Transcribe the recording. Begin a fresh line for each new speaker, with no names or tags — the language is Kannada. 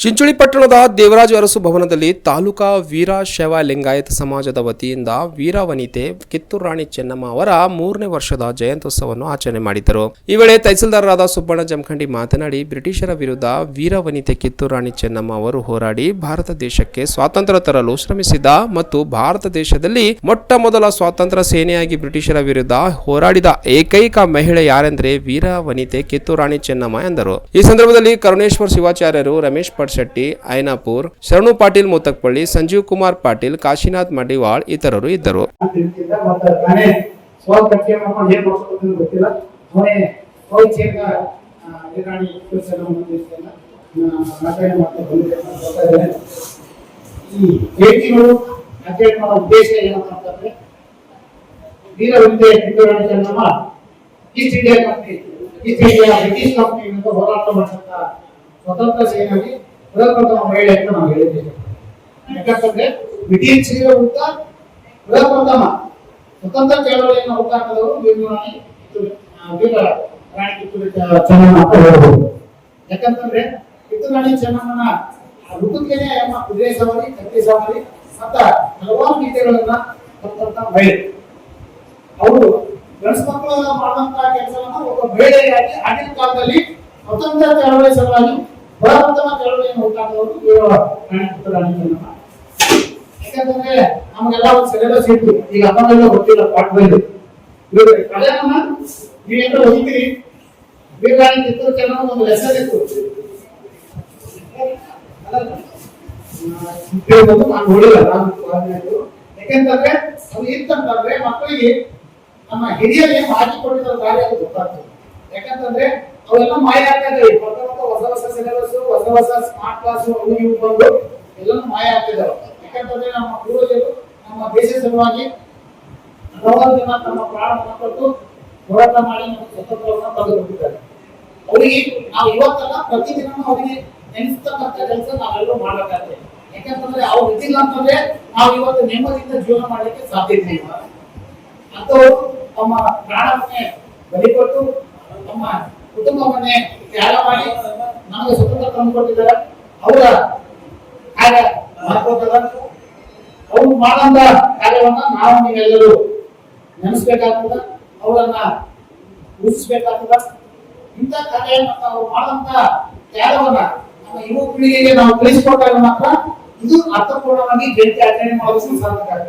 ಚಿಂಚೋಳಿ ಪಟ್ಟಣದ ದೇವರಾಜ ಅರಸು ಭವನದಲ್ಲಿ ತಾಲೂಕಾ ವೀರಶೈವ ಲಿಂಗಾಯತ ಸಮಾಜದ ವತಿಯಿಂದ ವೀರವನಿತೆ ಕಿತ್ತೂರು ರಾಣಿ ಚೆನ್ನಮ್ಮ ಅವರ ಮೂರನೇ ವರ್ಷದ ಜಯಂತ್ಯುತ್ಸವವನ್ನು ಆಚರಣೆ ಮಾಡಿದರು ಈ ವೇಳೆ ತಹಸೀಲ್ದಾರರಾದ ಸುಬ್ಬಣ್ಣ ಜಮಖಂಡಿ ಮಾತನಾಡಿ, ಬ್ರಿಟಿಷರ ವಿರುದ್ಧ ವೀರವನಿತೆ ಕಿತ್ತೂರು ರಾಣಿ ಚೆನ್ನಮ್ಮ ಅವರು ಹೋರಾಡಿ ಭಾರತ ದೇಶಕ್ಕೆ ಸ್ವಾತಂತ್ರ್ಯ ತರಲು ಶ್ರಮಿಸಿದ ಮತ್ತು ಭಾರತ ದೇಶದಲ್ಲಿ ಮೊಟ್ಟ ಮೊದಲ ಸ್ವಾತಂತ್ರ್ಯ ಸೇನೆಯಾಗಿ ಬ್ರಿಟಿಷರ ವಿರುದ್ಧ ಹೋರಾಡಿದ ಏಕೈಕ ಮಹಿಳೆ ಯಾರೆಂದರೆ ವೀರ ವನಿತೆ ಕಿತ್ತೂರು ರಾಣಿ ಚೆನ್ನಮ್ಮ ಎಂದರು. ಈ ಸಂದರ್ಭದಲ್ಲಿ ಕರುಣೇಶ್ವರ್ ಶಿವಾಚಾರ್ಯರು, ರಮೇಶ್ ಪಡ್ಶೆಟ್ಟಿ ಐನಾಪುರ್, ಶರಣು ಪಾಟೀಲ್ ಮುತ್ತಕ್ಪಳ್ಳಿ, ಸಂಜೀವ್ ಕುಮಾರ್ ಪಾಟೀಲ್, ಕಾಶಿನಾಥ್ ಮಡಿವಾಳ್ ಇತರರು ಇದ್ದರು.
ಈ ಉದ್ದೇಶ ವೀರ East India company, East India British company ವಿರುದ್ಧ ಹೋರಾಟ ಸ್ವತಂತ್ರ ಸೇನಾಗಿ ಪ್ರಥಮ ಮಹಿಳೆ ಅಂತ ನಾವು ಹೇಳಿದ್ದೇವೆ. ಯಾಕಂತಂದ್ರೆ ಬ್ರಿಟಿಷ್ ವಿರುದ್ಧ ಪ್ರಥಮ ಸ್ವತಂತ್ರ ಚಳವಳಿಯನ್ನು ಹುಟ್ಟಾಕದವರು ಯಾಕಂತಂದ್ರೆ ಕಿತ್ತೂರಾಣಿ ಚೆನ್ನಮ್ಮನ ಹುಟ್ಟುತ್ತೇನೆ ಎಂಬ ಕುದುರೆ ಸವಾರಿ ಕತ್ತಿ ಸವಾರಿ ಮತ್ತ ಹಲವಾರು ಗೀತೆಗಳನ್ನ ಕೊಟ್ಟಂತ ಮಹಿಳೆ. ಅವರು ಗಂಡಸ ಮಕ್ಕಳೆಲ್ಲ ಮಾಡುವಂತಹ ಒಬ್ಬ ಮಹಿಳೆಯಾಗಿ ಆಗಿನ ಕಾಲದಲ್ಲಿ ಸ್ವತಂತ್ರ ಚಳವಳಿ ಸಲುವಾಗಿ ಬೃಹತ್ತಮ ಚಳವಳಿಯನ್ನು ಹುಟ್ಟಾಕಿದವರು ವೀರ ರಾಣಿ ಕಿತ್ತೂರು ರಾಣಿ ಯಾಕಂತಂದ್ರೆ ನಮಗೆಲ್ಲ ಒಂದು ಸಿಲೆಬಸ್ ಇತ್ತು. ಈಗ ಅಮ್ಮನೆಲ್ಲ ಗೊತ್ತಿಲ್ಲ ಪಾಠ ಬಂದು. ಕಲೆಯನ್ನ ನೀವೇನು ಓದಿತೀರಿ ವೀರರಾಣಿ ಕಿತ್ತೂರು ಚೆನ್ನಮ್ಮ ಒಂದು ಲೆಸನ್ ಇತ್ತು. ನಾನು ನೋಡಿಲ್ಲ, ನಾನು. ಯಾಕೆಂತಂದ್ರೆ ಅದು ಮಕ್ಕಳಿಗೆ ನಮ್ಮ ಹಿರಿಯರು ಏನು ಹಾಕಿಕೊಂಡಿರೋ ಕಾರ್ಯ ಗೊತ್ತಾಗ್ತದೆ. ಯಾಕಂತಂದ್ರೆ ಅವೆಲ್ಲ ಮಾಯ ಇದಾವೆ ಹೊಸ ಹೊಸ ಸಿಲೆಬಸ್ ಹೊಸ ಹೊಸ ಸ್ಮಾರ್ಟ್ ಕ್ಲಾಸ್ ಅವು ಇವು ಬಂದು ಎಲ್ಲನೂ ಮಾಯ ಆಗ್ತಿದ್ದಾರೆ ಯಾಕಂತಂದ್ರೆ ನಮ್ಮ ಪೂರ್ವಜರು ನಮ್ಮ ದೇಶ ಸಲುವಾಗಿ ಹಲವಾರು ಜನ ತಮ್ಮ ಪ್ರಾಣವನ್ನು ಕೊಟ್ಟು ಹೋರಾಟ ಮಾಡಿ ನಮ್ಮ ಸ್ವತಂತ್ರವನ್ನು ಪಡೆದುಕೊಂಡಿದ್ದಾರೆ ಅವರಿಗೆ ನಾವು ಇವತ್ತಲ್ಲ ಪ್ರತಿದಿನ ಅವರಿಗೆ ನೆನೆಸ್ತಕ್ಕಂಥ ಕೆಲಸ ನಾವೆಲ್ಲರೂ ಮಾಡಬೇಕಾಗ್ತದೆ ಯಾಕಂತಂದ್ರೆ ಅವ್ರು ಇದ್ದಿಲ್ಲ ಅಂತಂದ್ರೆ ನಾವು ಇವತ್ತು ನೆಮ್ಮದಿಯಿಂದ ಜೀವನ ಮಾಡಲಿಕ್ಕೆ ಸಾಧ್ಯತೆ ಇಲ್ಲ. ಅಂತವರು ತಮ್ಮ ಪ್ರಾಣವನ್ನೇ ಬಲಿಕೊಟ್ಟು ತಮ್ಮ ಕುಟುಂಬವನ್ನೇ ತ್ಯಾಗ ಮಾಡಿ ನಮಗೆ ಸ್ವತಂತ್ರ ತಂದುಕೊಟ್ಟಿದ್ದಾರೆ ಅವರ ಕಾರ್ಯ ಮಹತ್ವದ ಅವ್ರು ಮಾಡಂತ ಕಾರ್ಯವನ್ನ ನಾವು ನೀವೆಲ್ಲರೂ ನೆನೆಸ್ಬೇಕಾಗ್ತದ. ಅವರನ್ನ ಗುರುತಿಸಬೇಕಾಗ್ತದ. ಇಂಥ ಕಾರ್ಯವನ್ನು ನಾವು ಮಾಡಂತ ತ್ಯಾಗವನ್ನ ನಮ್ಮ ಯುವ ಪೀಳಿಗೆಗೆ ನಾವು ಕಳಿಸಿಕೊಟ್ಟಾಗ ಮಾತ್ರ ಇದು ಅರ್ಥಪೂರ್ಣವಾಗಿ ಜಯಂತಿ ಆಚರಣೆ ಮಾಡೋದಕ್ಕೆ ಸಾಧ್ಯ ಆಗ್ತದೆ.